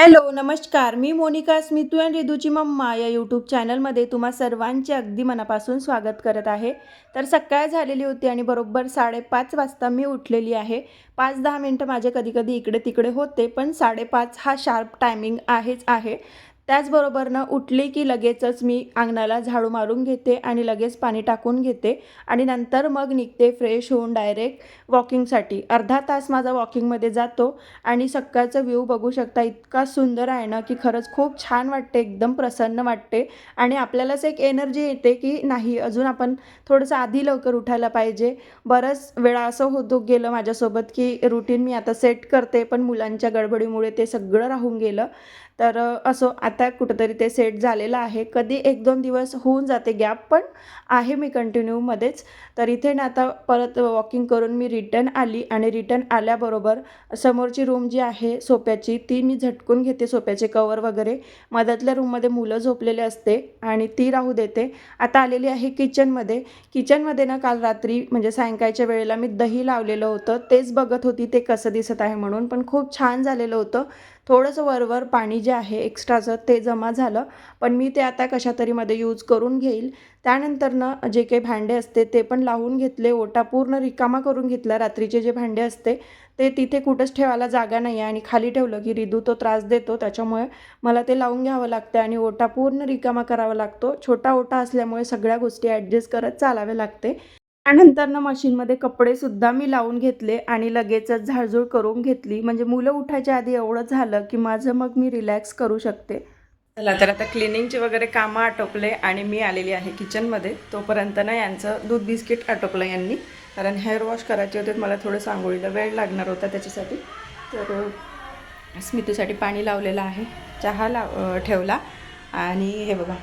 Hello नमस्कार. मी Monika Smitu and रिदूची मम्मा या यूट्यूब चॅनलमध्ये तुम्हा सर्वांचे अगदी मनापासून स्वागत करत आहे. तर सकाळ झालेली होती आणि बरोबर साडेपाच वाजता मी उठलेली आहे. पाच दहा मिनटं माझे कधीकधी इकडे तिकडे होते पण साडेपाच हा शार्प टायमिंग आहेच आहे. त्याचबरोबरनं उठली की लगेचच मी अंगणाला झाडू मारून घेते आणि लगेच पाणी टाकून घेते. आणि नंतर मग निघते फ्रेश होऊन डायरेक्ट वॉकिंगसाठी अर्धा तास माझा वॉकिंगमध्ये जातो आणि सकाळचं व्ह्यू बघू शकता इतका सुंदर आहे ना की खरंच खूप छान वाटते एकदम प्रसन्न वाटते. आणि आपल्यालाच एक एनर्जी येते की नाही अजून आपण थोडंसं आधी लवकर उठायला पाहिजे. बरंच वेळा असं होतो गेलं माझ्यासोबत की रुटीन मी आता सेट करते पण मुलांच्या गडबडीमुळे ते सगळं राहून गेलं. तर असं असो आता कुठंतरी ते सेट झालेलं आहे. कधी एक दोन दिवस होऊन जाते गॅप पण आहे मी कंटिन्यूमध्येच तर इथे ना आता परत वॉकिंग करून मी रिटर्न आली आणि रिटर्न आल्याबरोबर समोरची रूम जी आहे सोप्याची ती मी झटकून घेते सोप्याचे कवर वगैरे. मधातल्या रूममध्ये मुलं झोपलेले असते आणि ती राहू देते. आता आलेली आहे किचनमध्ये किचनमध्ये ना काल रात्री म्हणजे सायंकाळच्या वेळेला मी दही लावलेलं होतं. तेच बघत होती ते कसं दिसत आहे म्हणून पण खूप छान झालेलं होतं. थोडंसं वरवर पाणी जे आहे एक्स्ट्राचं ते जमा झालं पण मी ते आता कशा तरीमध्ये यूज करून घेईल. त्यानंतरनं जे काही भांडे असते ते पण लावून घेतले ओटा पूर्ण रिकामा करून घेतला रात्रीचे जे भांडे असते ते तिथे कुठंच ठेवायला जागा नाही आहे आणि खाली ठेवलं की रिदू तो त्रास देतो. त्याच्यामुळे मला ते लावून घ्यावं लागतं आणि ओटा पूर्ण रिकामा करावा लागतो. छोटा ओटा असल्यामुळे सगळ्या गोष्टी ॲडजस्ट करत चालावे लागते. त्यानंतर ना मशीनमध्ये कपडेसुद्धा मी लावून घेतले आणि लगेचच झाडझूड करून घेतली. म्हणजे मुलं उठायच्या आधी एवढं झालं की माझं मग मी रिलॅक्स करू शकते. चला तर आता क्लिनिंगचे वगैरे कामं आटोपले आणि मी आलेली आहे किचनमध्ये तोपर्यंत ना यांचं दूध बिस्किट आटोपलं यांनी. कारण हेअर वॉश करायचे होते मला थोडं सांगोळीला वेळ लागणार होता त्याच्यासाठी. तर अ, स्मितीसाठी पाणी लावलेलं आहे. चहा लाव ठेवला. आणि हे बघा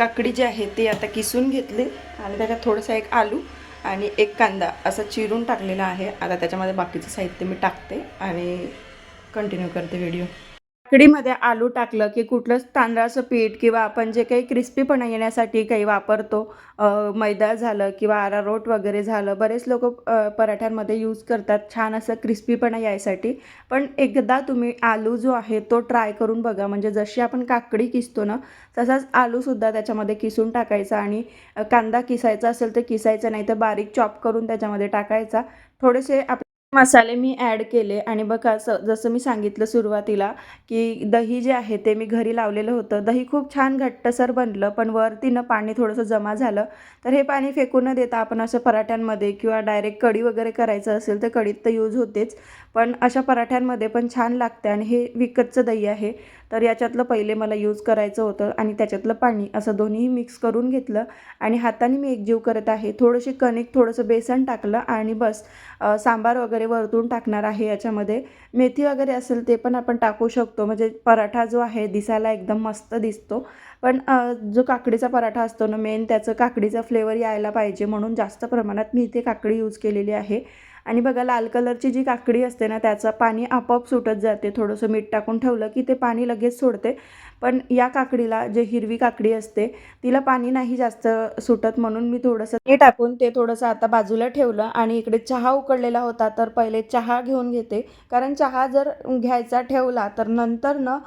काकडी जी आहे ती आता किसून घेतली. आणि त्याच्यात थोडंसं एक आलू आणि एक कांदा असं चिरून टाकलेला आहे. आता त्याच्यामध्ये बाकीचं साहित्य मी टाकते आणि कंटिन्यू करते व्हिडिओ काकडीमध्ये आलू टाकलं की कुठलंच तांदळाचं पीठ किंवा आपण जे काही क्रिस्पीपणा येण्यासाठी काही वापरतो मैदा झालं किंवा आरारोट वगैरे झालं बरेच लोक पराठ्यांमध्ये यूज करतात छान असं क्रिस्पीपणा यायसाठी. पण एकदा तुम्ही आलू जो आहे तो ट्राय करून बघा. म्हणजे जशी आपण काकडी किसतो ना तसाच आलूसुद्धा त्याच्यामध्ये किसून टाकायचा आणि कांदा किसायचा असेल तर किसायचा नाही तर बारीक चॉप करून त्याच्यामध्ये टाकायचा. थोडेसे आप मसाले मी ॲड केले आणि बघा असं जसं मी सांगितलं सुरुवातीला की दही जे आहे ते मी घरी लावलेलं होतं. दही खूप छान घट्टसर बनलं पण वरतीनं पाणी थोडंसं जमा झालं. तर हे पाणी फेकून न देता आपण असं पराठ्यांमध्ये किंवा डायरेक्ट कढी वगैरे करायचं असेल तर कढीत तर यूज होतेच. पण अशा पराठ्यांमध्ये पण छान लागते आणि हे विकतचं दही आहे. तर याच्यातलं पहिले मला यूज करायचं होतं आणि त्याच्यातलं पाणी असं दोन्ही मिक्स करून घेतलं. आणि हाताने मी एकजीव करत आहे. थोडंशी कणिक थोडंसं बेसन टाकलं आणि बस सांबार वगैरे वरतून टाकणार आहे याच्यामध्ये. मेथी वगैरे असेल ते पण आपण टाकू शकतो. म्हणजे पराठा जो आहे दिसायला एकदम मस्त दिसतो. पण जो काकडीचा पराठा असतो ना मेन त्याचं काकडीचा फ्लेवर यायला पाहिजे म्हणून जास्त प्रमाणात मी इथे काकडी यूज केलेली आहे. आणि बघा लाल कलरची जी काकडी असते ना त्याचं पाणी आपोआप सुटत जाते. थोडंसं मीठ टाकून ठेवलं की ते पाणी लगेच सोडते. पण या काकडीला जे हिरवी काकडी असते तिला पाणी नाही जास्त सुटत म्हणून मी थोडंसं हे टाकून ते थोडंसं आता बाजूला ठेवलं आणि इकडे चहा उकडलेला होता तर पहिले चहा घेऊन घेते. कारण चहा जर घ्यायचा ठेवला तर नंतर न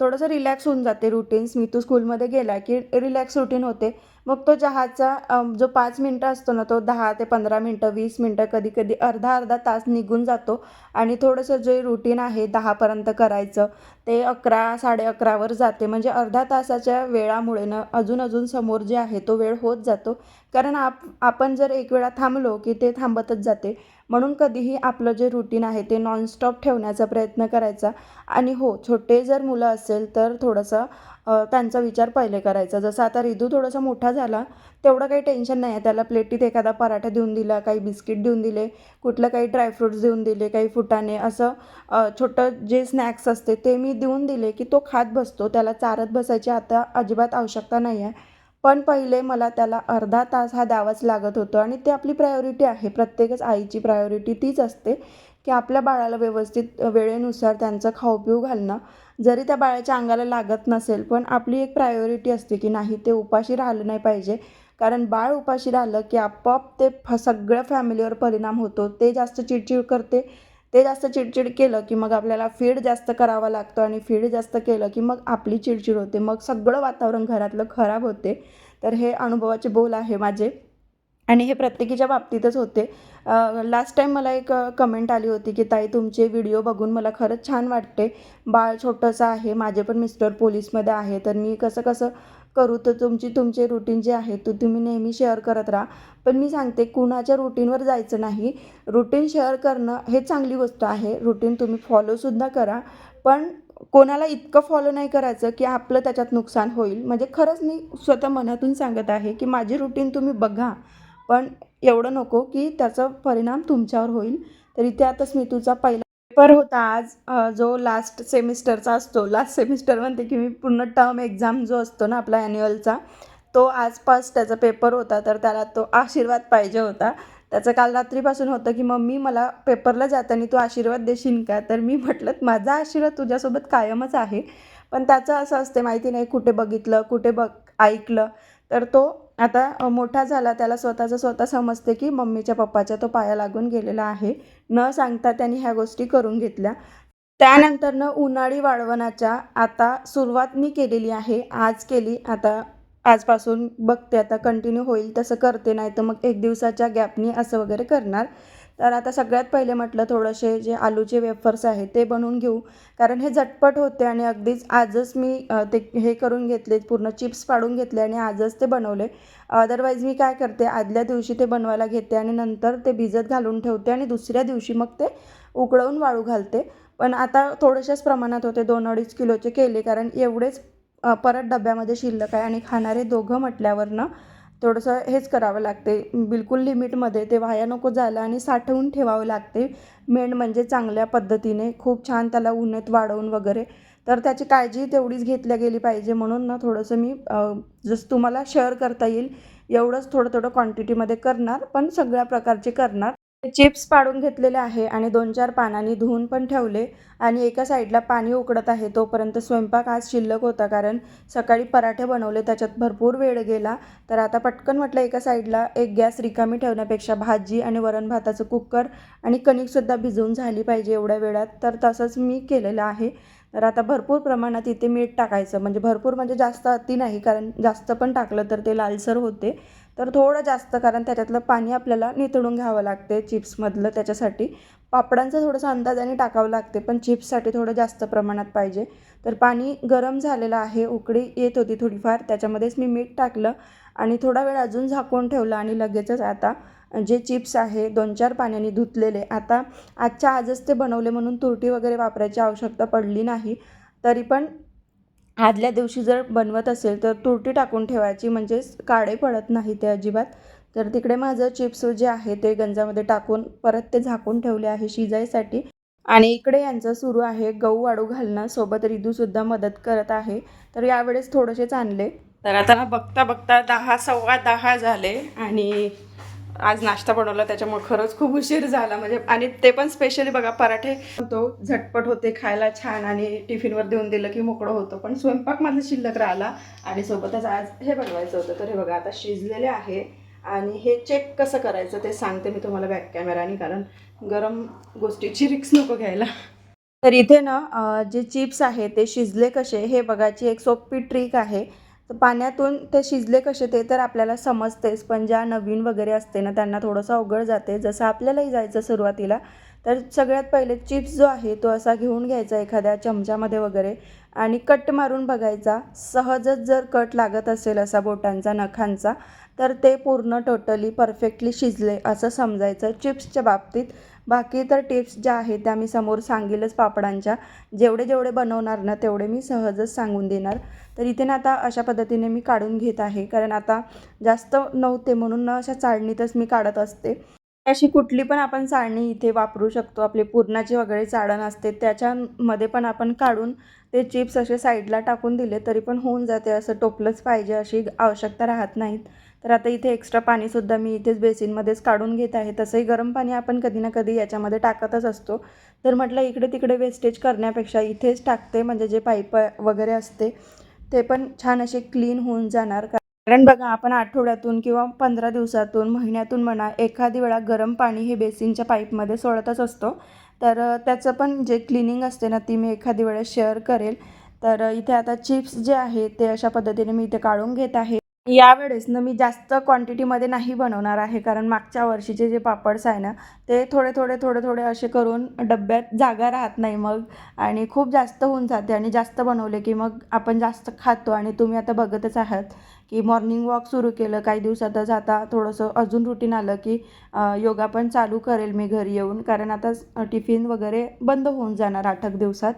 थोडंसं रिलॅक्स होऊन जाते रुटीन्स मी तू स्कूलमध्ये गेला की रिलॅक्स रुटीन होते. मग तो चहाचा जो पाच मिनटं असतो ना तो दहा ते पंधरा मिनटं वीस मिनटं कधी कधी अर्धा अर्धा तास निघून जातो. आणि थोडंसं जे रुटीन आहे दहापर्यंत करायचं ते अकरा साडे अकरावर जाते. म्हणजे अर्धा तासाच्या वेळामुळे ना अजून अजून समोर जे आहे तो वेळ होत जातो. कारण आप आपण जर एक वेळा थांबलो की ते थांबतच जाते. म्हणून कधीही आपलं जे रुटीन आहे ते नॉनस्टॉप ठेवण्याचा प्रयत्न करायचा. आणि हो छोटे जर मुलं असेल तर थोडंसं त्यांचा विचार पहिले करायचा. जसं आता रिदू थोडासा मोठा झाला तेवढं काही टेन्शन नाही. आहे त्याला प्लेटीत एखादा पराठा देऊन दिला काही बिस्किट देऊन दिले कुठलं काही ड्रायफ्रुट्स देऊन दिले काही फुटाणे असं छोटं जे स्नॅक्स असते ते मी देऊन दिले की तो खात बसतो. त्याला चारत बसायची आता अजिबात आवश्यकता नाही आहे पण पहिले मला त्याला अर्धा तास हा द्यावाच लागत होतं आणि ते आपली प्रायोरिटी आहे. प्रत्येकच आईची प्रायोरिटी तीच असते की आपल्या बाळाला व्यवस्थित वेळेनुसार त्यांचं खाऊ पिऊ घालणं. जरी त्या बाळाच्या अंगाला लागत नसेल पण आपली एक प्रायोरिटी असते की नाही ते उपाशी राहिलं नाही पाहिजे. कारण बाळ उपाशी राहिलं की आपोआप ते फ सगळ्या फॅमिलीवर परिणाम होतो. ते जास्त चिडचिड करते. ते जास्त चिडचिड केलं की मग आपल्याला फीड जास्त करावा लागतो आणि फीड जास्त केलं की मग आपली चिडचिड होते. मग सगळं वातावरण घरातलं खराब होते. तर हे अनुभवाचे बोल आहे माझे. आणि हे प्रत्येकीच्या बाबतीतच होते. लास्ट टाईम मला एक कमेंट आली होती की ताई तुमचे व्हिडिओ बघून मला खरंच छान वाटते. बाळ छोटंसं आहे माझे पण मिस्टर पोलीसमध्ये आहे तर मी कसं कसं करू? तर तुमची तुमचे रुटीन जे आहे तो तुम्ही नेहमी शेअर करत राहा. पण मी सांगते कुणाच्या रुटीनवर जायचं नाही. रुटीन शेअर करणं हे चांगली गोष्ट आहे. रुटीन तुम्ही फॉलोसुद्धा करा. पण कोणाला इतकं फॉलो नाही करायचं की आपलं त्याच्यात नुकसान होईल. म्हणजे खरंच मी स्वतः मनातून सांगत आहे की माझी रुटीन तुम्ही बघा. पण एवढं नको की त्याचा परिणाम तुमच्यावर होईल. तर इथे आता स्मितूचा पहिला पेपर होता आज जो लास्ट सेमिस्टरचा असतो. लास्ट सेमिस्टर म्हणते की मी पूर्ण टर्म एक्झाम जो असतो ना आपला ॲन्युअलचा तो आज पास त्याचा पेपर होता. तर त्याला तो आशीर्वाद पाहिजे होता. त्याचं काल रात्रीपासून होतं की मम्मी मला पेपरला जाताना तू आशीर्वाद देशील का? तर मी म्हटलं माझा आशीर्वाद तुझ्यासोबत कायमच आहे. पण त्याचं असं असते माहिती नाही कुठे बघितलं कुठे बघ ऐकलं. तर तो आता मोठा झाला. त्याला स्वतःचं स्वतः समजते की मम्मीच्या पप्पाच्या तो पाया लागून गेलेला आहे. न सांगता त्यांनी ह्या गोष्टी करून घेतल्या. त्यानंतरनं उन्हाळी वाळवणाच्या आता सुरुवात मी केलेली आहे. आज केली. आता आजपासून बघते. आता कंटिन्यू होईल तसं करते. नाही तर मग एक दिवसाच्या गॅपनी असं वगैरे करणार. तर आता सगळ्यात पहिले म्हटलं थोडेसे जे आलूचे वेफर्स आहेत ते बनवून घेऊ. कारण हे झटपट होते आणि अगदीच आजच मी ते हे करून घेतले पूर्ण चिप्स पाडून घेतले आणि आजच ते बनवले. अदरवाईज मी काय करते आदल्या दिवशी ते बनवायला घेते आणि नंतर ते भिजत घालून ठेवते आणि दुसऱ्या दिवशी मग ते उकळवून वाळू घालते. पण आता थोड्याशाच प्रमाणात होते दोन अडीच किलोचे केले कारण एवढेच परत डब्यामध्ये शिल्लक आहे आणि खाणारे दोघं म्हटल्यावरनं थोडंसं हेच करावं लागते. बिलकुल लिमिटमध्ये ते वाया नको जायला आणि साठवून ठेवावं लागते. मेन म्हणजे चांगल्या पद्धतीने खूप छान त्याला उन्हात वाढवून वगैरे. तर त्याची काळजी तेवढीच घेतल्या गेली पाहिजे म्हणून ना थोडंसं मी जसं तुम्हाला शेअर करता येईल एवढंच थोडं थोडं क्वांटिटीमध्ये करणार पण सगळ्या प्रकारचे करणार. चिप्स पाडून घेतलेले आहे आणि दोन चार पानांनी धुवून पण ठेवले आणि एका साईडला पाणी उकडत आहे. तोपर्यंत स्वयंपाक आज शिल्लक होता कारण सकाळी पराठे बनवले त्याच्यात भरपूर वेळ गेला. तर आता पटकन म्हटलं एका साईडला एक गॅस रिकामी ठेवण्यापेक्षा भाजी आणि वरण भाताचं कुकर आणि कणिकसुद्धा भिजवून झाली पाहिजे एवढ्या वेळात. तर तसंच मी केलेलं आहे. तर आता भरपूर प्रमाणात इथे मीठ टाकायचं. म्हणजे भरपूर म्हणजे जास्त अति नाही कारण जास्त पण टाकलं तर ते लालसर होते. तर थोडं जास्त कारण त्याच्यातलं पाणी आपल्याला नितळून घ्यावं लागते चिप्समधलं त्याच्यासाठी. पापडांचं थोडंसं अंदाजाने टाकावं लागते पण चिप्ससाठी थोडं जास्त प्रमाणात पाहिजे. तर पाणी गरम झालेलं आहे उकळी येत होती थोडीफार त्याच्यामध्येच मी मीठ टाकलं आणि थोडा वेळ अजून झाकून ठेवलं आणि लगेचच आता जे चिप्स आहे दोन चार पाण्याने धुतलेले आता आजच्या आजच ते बनवले म्हणून तुरटी वगैरे वापरायची आवश्यकता पडली नाही. तरी पण आदल्या दिवशी जर बनवत असेल तर तुरटी टाकून ठेवायची म्हणजे काळे पडत नाही ते अजिबात. तर तिकडे माझं चिप्स जे आहे ते गंजामध्ये टाकून परत ते झाकून ठेवले आहे शिजायसाठी. आणि इकडे यांचं सुरू आहे गहू वाळू घालणं सोबत रिदूसुद्धा मदत करत आहे. तर यावेळेस थोडेसेच आणले. तर आता बघता बघता दहा सव्वा दहा झाले आणि आज नाश्ता बनवला त्याच्यामुळे खरंच खूप उशीर झाला. म्हणजे आणि ते पण स्पेशली बघा पराठे होतो झटपट होते खायला छान आणि टिफिनवर देऊन दिलं की मोकळं होतं. पण स्वयंपाक माझा शिल्लक राहिला आणि सोबतच आज हे बनवायचं होतं. तर हे बघा आता शिजलेले आहे आणि हे चेक कसं करायचं ते सांगते मी तुम्हाला बॅक कॅमेराने कारण गरम गोष्टीची रिक्स नको घ्यायला. तर इथे ना जे चिप्स आहे ते शिजले कसे हे बघायची एक सोपी ट्रिक आहे. तर पाण्यातून ते शिजले कसे ते तर आपल्याला समजतेच पण ज्या नवीन वगैरे असते ना त्यांना थोडंसं अवघड जाते. जसं आपल्यालाही जायचं सुरुवातीला तर सगळ्यात पहिले चिप्स जो आहे तो असा घेऊन घ्यायचा एखाद्या चमच्यामध्ये वगैरे. आणि कट मारून बघायचा. सहजच जर कट लागत असेल असा बोटांचा नखांचा तर ते पूर्ण टोटली परफेक्टली शिजले असं समजायचं. चिप्सच्या बाबतीत बाकी तर टिप्स ज्या आहेत त्या मी समोर सांगेलच पापडांच्या. जेवढे जेवढे बनवणार ना तेवढे मी सहजच सांगून देणार. तर इथे ना आता अशा पद्धतीने मी काढून घेत आहे. कारण आता जास्त नव्हते म्हणून ना अशा चाळणीतच मी काढत असते. अशी कुठली पण आपण चाळणी इथे वापरू शकतो. आपले पुरणाची वगैरे चाळण असते त्याच्यामध्ये पण आपण काढून ते चिप्स असे साईडला टाकून दिले तरी पण होऊन जाते. असं टोपलंच पाहिजे अशी आवश्यकता राहत नाहीत. तर आता इथे एक्स्ट्रा पाणीसुद्धा मी इथेच बेसिनमध्येच काढून घेत आहे. तसंही गरम पाणी आपण कधी ना कधी याच्यामध्ये टाकतच असतो. तर म्हटलं इकडे तिकडे वेस्टेज करण्यापेक्षा इथेच टाकते. म्हणजे जे पाईप वगैरे असते ते पण छान असे क्लीन होऊन जाणार. का कारण बघा आपण आठवड्यातून किंवा पंधरा दिवसातून महिन्यातून म्हणा एखादी वेळा गरम पाणी हे बेसिनच्या पाईपमध्ये सोडतच असतो. तर त्याचं पण जे क्लिनिंग असते ना ती मी एखादी वेळेस शेअर करेल. तर इथे आता चिप्स जे आहे ते अशा पद्धतीने मी इथे काढून घेत आहे. यावेळेस ना मी जास्त क्वांटिटीमध्ये नाही बनवणार आहे कारण मागच्या वर्षीचे जे पापड्स आहे ना ते थोडे थोडे थोडे थोडे असे करून डब्यात जागा राहत नाही मग. आणि खूप जास्त होऊन जाते आणि जास्त बनवले की मग आपण जास्त खातो आणि तुम्ही आता बघतच आहात. की मॉर्निंग वॉक सुरू केलं. काही दिवसातच आता थोडंसं अजून रुटीन आलं की योगा पण चालू करेल मी घरी येऊन. कारण आता टिफिन वगैरे बंद होऊन जाणार आठ एक दिवसात.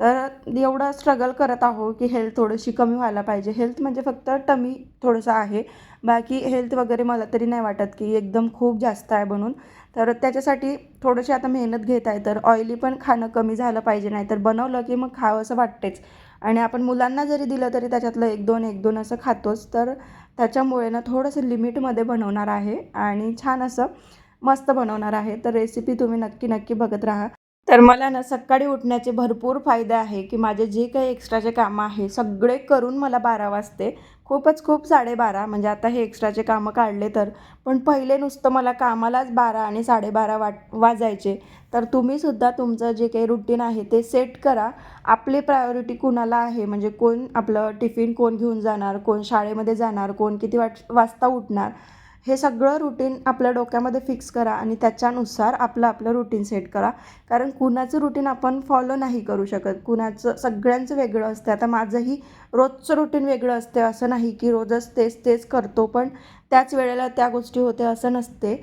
तर एवढं स्ट्रगल करत आहो की हेल्थ थोडीशी कमी व्हायला पाहिजे. हेल्थ म्हणजे फक्त टमी थोडंसं आहे. बाकी हेल्थ वगैरे मला तरी नाही वाटत की एकदम खूप जास्त आहे म्हणून. तर त्याच्यासाठी थोडीशी आता मेहनत घेत आहे. तर ऑइली पण खाणं कमी झालं पाहिजे. नाही तर बनवलं की मग खावं असं वाटतेच. आणि आपण मुलांना जरी दिलं तरी त्याच्यातलं एक दोन एक दोन असं खातोच तर त्याच्यामुळे ना थोडंसं लिमिटमध्ये बनवणार आहे आणि छान असं मस्त बनवणार आहे. तर रेसिपी तुम्ही नक्की नक्की बघत राहा. तर मला ना सकाळी उठण्याचे भरपूर फायदे आहे की माझे जे काही एक्स्ट्राचे कामं आहे सगळे करून मला बारा वाजते. खूपच खूप साडेबारा म्हणजे आता हे एक्स्ट्राचे कामं काढले तर. पण पहिले नुसतं मला कामालाच बारा आणि साडेबारा वाट वाजायचे. तर तुम्हीसुद्धा तुमचं जे काही रुटीन आहे ते सेट करा. आपली प्रायोरिटी कुणाला आहे? म्हणजे कोण आपलं टिफिन कोण घेऊन जाणार? कोण शाळेमध्ये जाणार? कोण किती वाट वाजता उठणार? हे सगळं रुटीन आपल्या डोक्यामध्ये फिक्स करा आणि त्याच्यानुसार आपलं आपलं रुटीन सेट करा. कारण कुणाचं रुटीन आपण फॉलो नाही करू शकत. कुणाचं सगळ्यांचं वेगळं असतं. आता माझंही रोजचं रुटीन वेगळं असते. असं नाही की रोजच तेच तेच करतो पण त्याच वेळेला त्या गोष्टी होते असं नसते.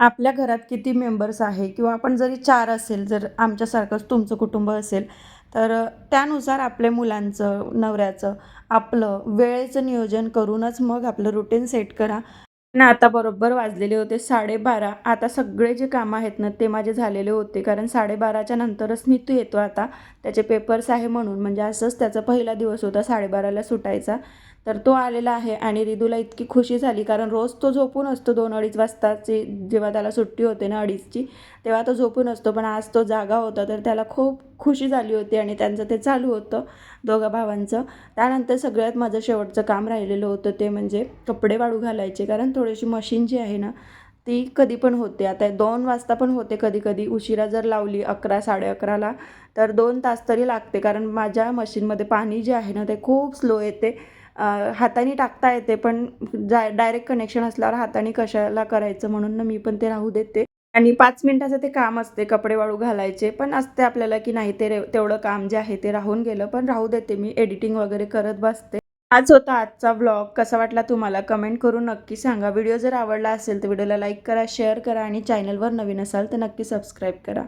आपल्या घरात किती मेंबर्स आहे किंवा आपण जरी चार असेल जर आमच्यासारखंच तुमचं कुटुंब असेल तर त्यानुसार आपल्या मुलांचं नवऱ्याचं आपलं वेळेचं नियोजन करूनच मग आपलं रुटीन सेट करा. ना आता बरोबर वाजलेले होते साडेबारा. आता सगळे जे कामं आहेत ना ते माझे झालेले होते. कारण साडेबाराच्या नंतरच मी तू येतो आता. त्याचे पेपर्स आहे म्हणून. म्हणजे असंच त्याचा पहिला दिवस होता साडेबाराला सुटायचा. तर तो आलेला आहे आणि रिदूला इतकी खुशी झाली कारण रोज तो झोपून असतो दोन अडीच वाजताची जेव्हा त्याला सुट्टी होते ना अडीचची तेव्हा तो झोपून असतो. पण आज तो जागा होता तर त्याला खूप खुशी झाली होती आणि त्यांचं ते चालू होतं दोघा भावांचं. त्यानंतर सगळ्यात माझं शेवटचं काम राहिलेलं होतं ते म्हणजे कपडे वाळू घालायचे कारण थोडीशी मशीन जी आहे ना ती कधी पण होते. आता दोन वाजता पण होते कधी कधी उशिरा जर लावली अकरा साडे अकराला तर दोन तास तरी लागते कारण माझ्या मशीनमध्ये पाणी जे आहे ना ते खूप स्लो येते. हाताने टाकता येते पण जा डायरेक्ट कनेक्शन असल्यावर हाताने कशाला करायचं म्हणून ना मी पण ते राहू देते आणि पाच मिनिटाचं ते काम असते कपडे वाळू घालायचे पण असते आपल्याला की नाही ते तेवढं काम जे आहे ते राहून गेलं पण राहू देते मी एडिटिंग वगैरे करत बसते. आज होता आजचा व्लॉग कसा वाटला तुम्हाला कमेंट करून नक्की सांगा. व्हिडिओ जर आवडला असेल तर व्हिडिओला लाईक करा शेअर करा आणि चॅनलवर नवीन असाल तर नक्की सबस्क्राईब करा.